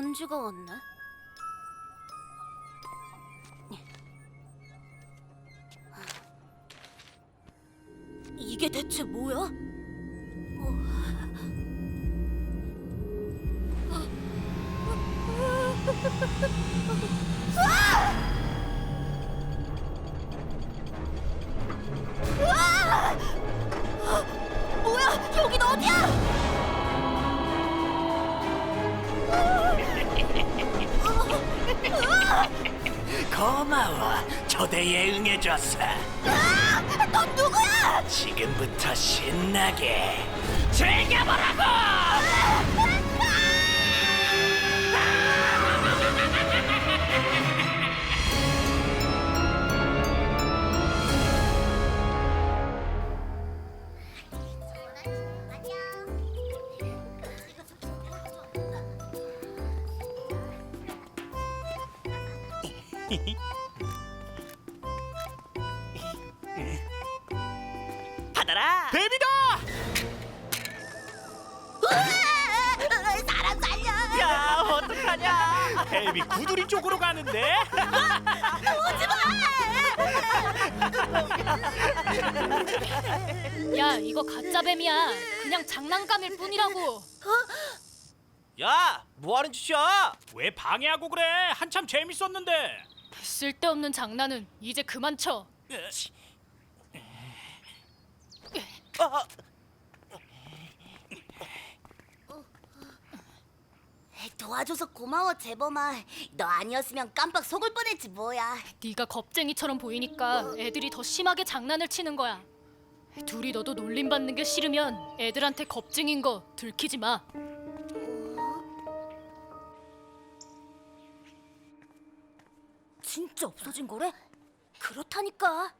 편지가 왔네. 이게 대체 뭐야? 뭐 고마워. 초대에 응해줘서. 넌 누구야? 지금부터 신나게 즐겨보라고! 받아라! 뱀이다! 사람 살려! 야, 어떡하냐? 뱀이 구두리 쪽으로 가는데? 야, 이거 가짜 뱀이야. 그냥 장난감일 뿐이라고. 야, 뭐 하는 짓이야? 왜 방해하고 그래? 한참 재밌었는데. 쓸데없는 장난은 이제 그만 쳐. 아, 도와줘서 고마워 재범아. 너 아니었으면 깜빡 속을 뻔했지 뭐야. 네가 겁쟁이처럼 보이니까 애들이 더 심하게 장난을 치는 거야. 둘이 너도 놀림 받는 게 싫으면 애들한테 겁쟁인 거 들키지 마. 진짜 없어진 거래? 그렇다니까.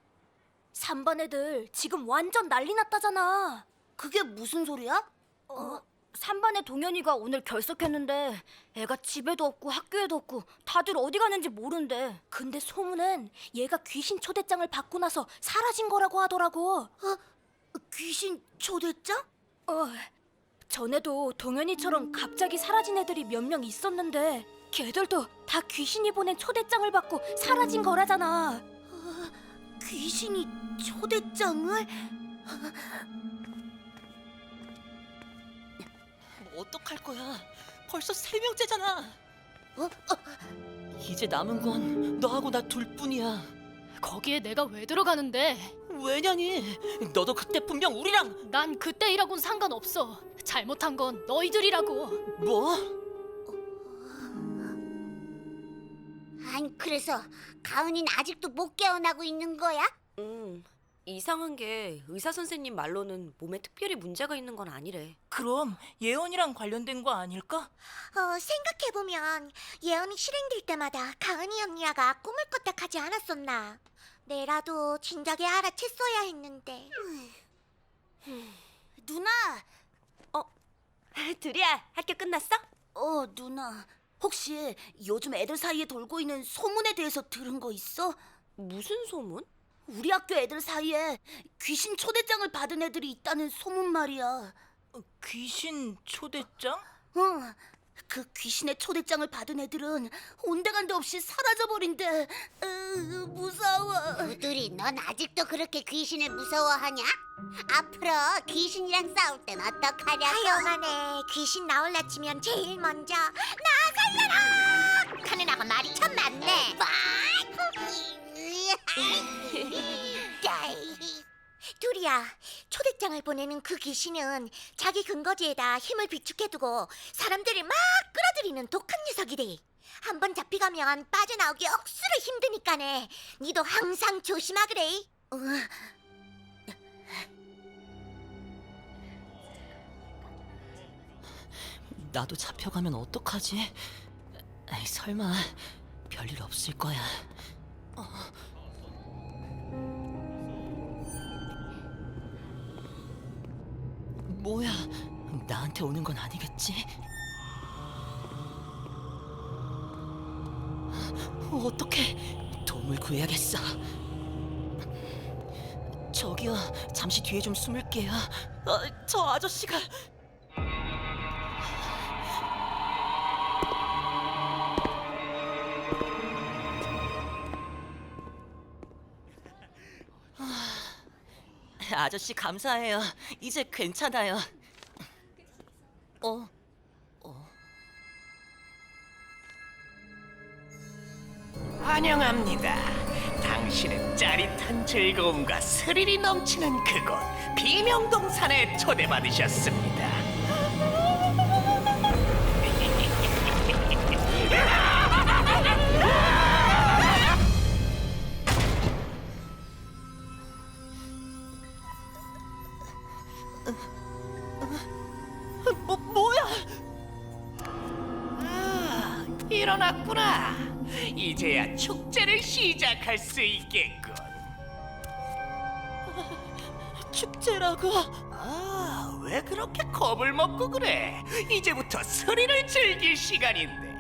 3반 애들 지금 완전 난리 났다잖아. 그게 무슨 소리야? 어? 3반의 동현이가 오늘 결석했는데 애가 집에도 없고 학교에도 없고 다들 어디 가는지 모른대. 근데 소문은 얘가 귀신 초대장을 받고 나서 사라진 거라고 하더라고. 어? 귀신 초대장? 어. 전에도 동현이처럼 갑자기 사라진 애들이 몇 명 있었는데 걔들도 다 귀신이 보낸 초대장을 받고 사라진 거라잖아. 어, 귀신이 초대장을? 어떡할 거야? 벌써 세 명째잖아. 어? 어, 이제 남은 건 너하고 나 둘뿐이야. 거기에 내가 왜 들어가는데? 왜냐니? 너도 그때 분명 우리랑 난 그때이라고는 상관없어. 잘못한 건 너희들이라고. 뭐? 아니 그래서 가은이는 아직도 못 깨어나고 있는 거야? 음, 이상한 게 의사 선생님 말로는 몸에 특별히 문제가 있는 건 아니래. 그럼 예언이랑 관련된 거 아닐까? 어, 생각해보면 예언이 실행될 때마다 가은이 언니야가 꿈을 꿨다 하지 않았었나? 내라도 진작에 알아챘어야 했는데 누나, 둘이야, 학교 끝났어? 어 누나, 혹시 요즘 애들 사이에 돌고 있는 소문에 대해서 들은 거 있어? 무슨 소문? 우리 학교 애들 사이에 귀신 초대장을 받은 애들이 있다는 소문 말이야. 귀신 초대장? 응. 그 귀신의 초대장을 받은 애들은 온데간데 없이 사라져 버린대. 으, 무서워. 우두리 넌 아직도 그렇게 귀신을 무서워하냐? 앞으로 귀신이랑 싸울 땐 어떡하려고? 하여간에 귀신 나올라 치면 제일 먼저 나 살려라! 아가 말이 참 많네 둘이야 초대장을 보내는 그 귀신은 자기 근거지에다 힘을 비축해두고 사람들을 막 끌어들이는 독한 녀석이래 한 번 잡혀가면 빠져나오기 억수로 힘드니까네 니도 항상 조심하그래 나도 잡혀가면 어떡하지? 에이, 설마 별일 없을 거야. 어. 뭐야? 나한테 오는 건 아니겠지? 어떡해? 도움을 구해야겠어. 저기요, 잠시 뒤에 좀 숨을게요. 어, 저 아저씨가 아저씨 감사해요. 이제 괜찮아요. 어? 환영합니다. 당신은 짜릿한 즐거움과 스릴이 넘치는 그곳 비명동산에 초대받으셨습니다. 일어났구나. 이제야 축제를 시작할 수 있겠군. 축제라고? 아, 왜 그렇게 겁을 먹고 그래? 이제부터 스릴을 즐길 시간인데.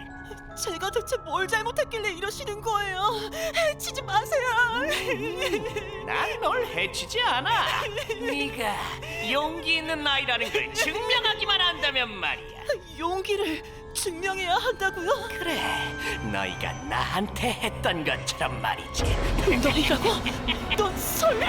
제가 대체 뭘 잘못했길래 이러시는 거예요? 해치지 마세요. 난 널 해치지 않아. 네가 용기 있는 아이라는 걸 증명하기만 한다면 말이야. 용기를 증명해야 한다고요? 그래, 너희가 나한테 했던 것처럼 말이지. 너희라고? 넌 설마?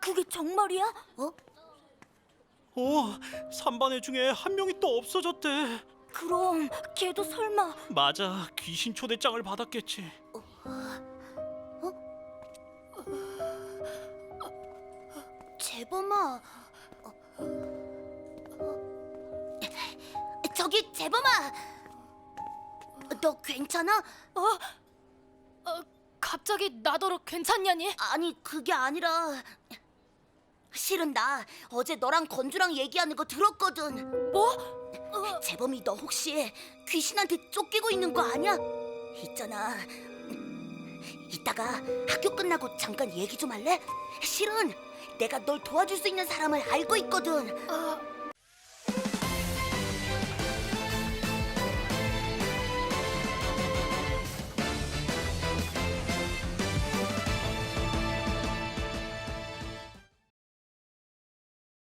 그게 정말이야? 어? 오, 3반 애 중에 한 명이 또 없어졌대. 그럼 걔도 설마 맞아, 귀신 초대장을 받았겠지. 재범아. 어, 어. 저기 재범아. 너 괜찮아? 어? 어, 갑자기 나더러 괜찮냐니? 아니 그게 아니라 실은 나 어제 너랑 건주랑 얘기하는 거 들었거든. 뭐? 재범이 너 혹시 귀신한테 쫓기고 있는 거 아니야? 있잖아. 이따가 학교 끝나고 잠깐 얘기 좀 할래? 실은 내가 널 도와줄 수 있는 사람을 알고 있거든. 아,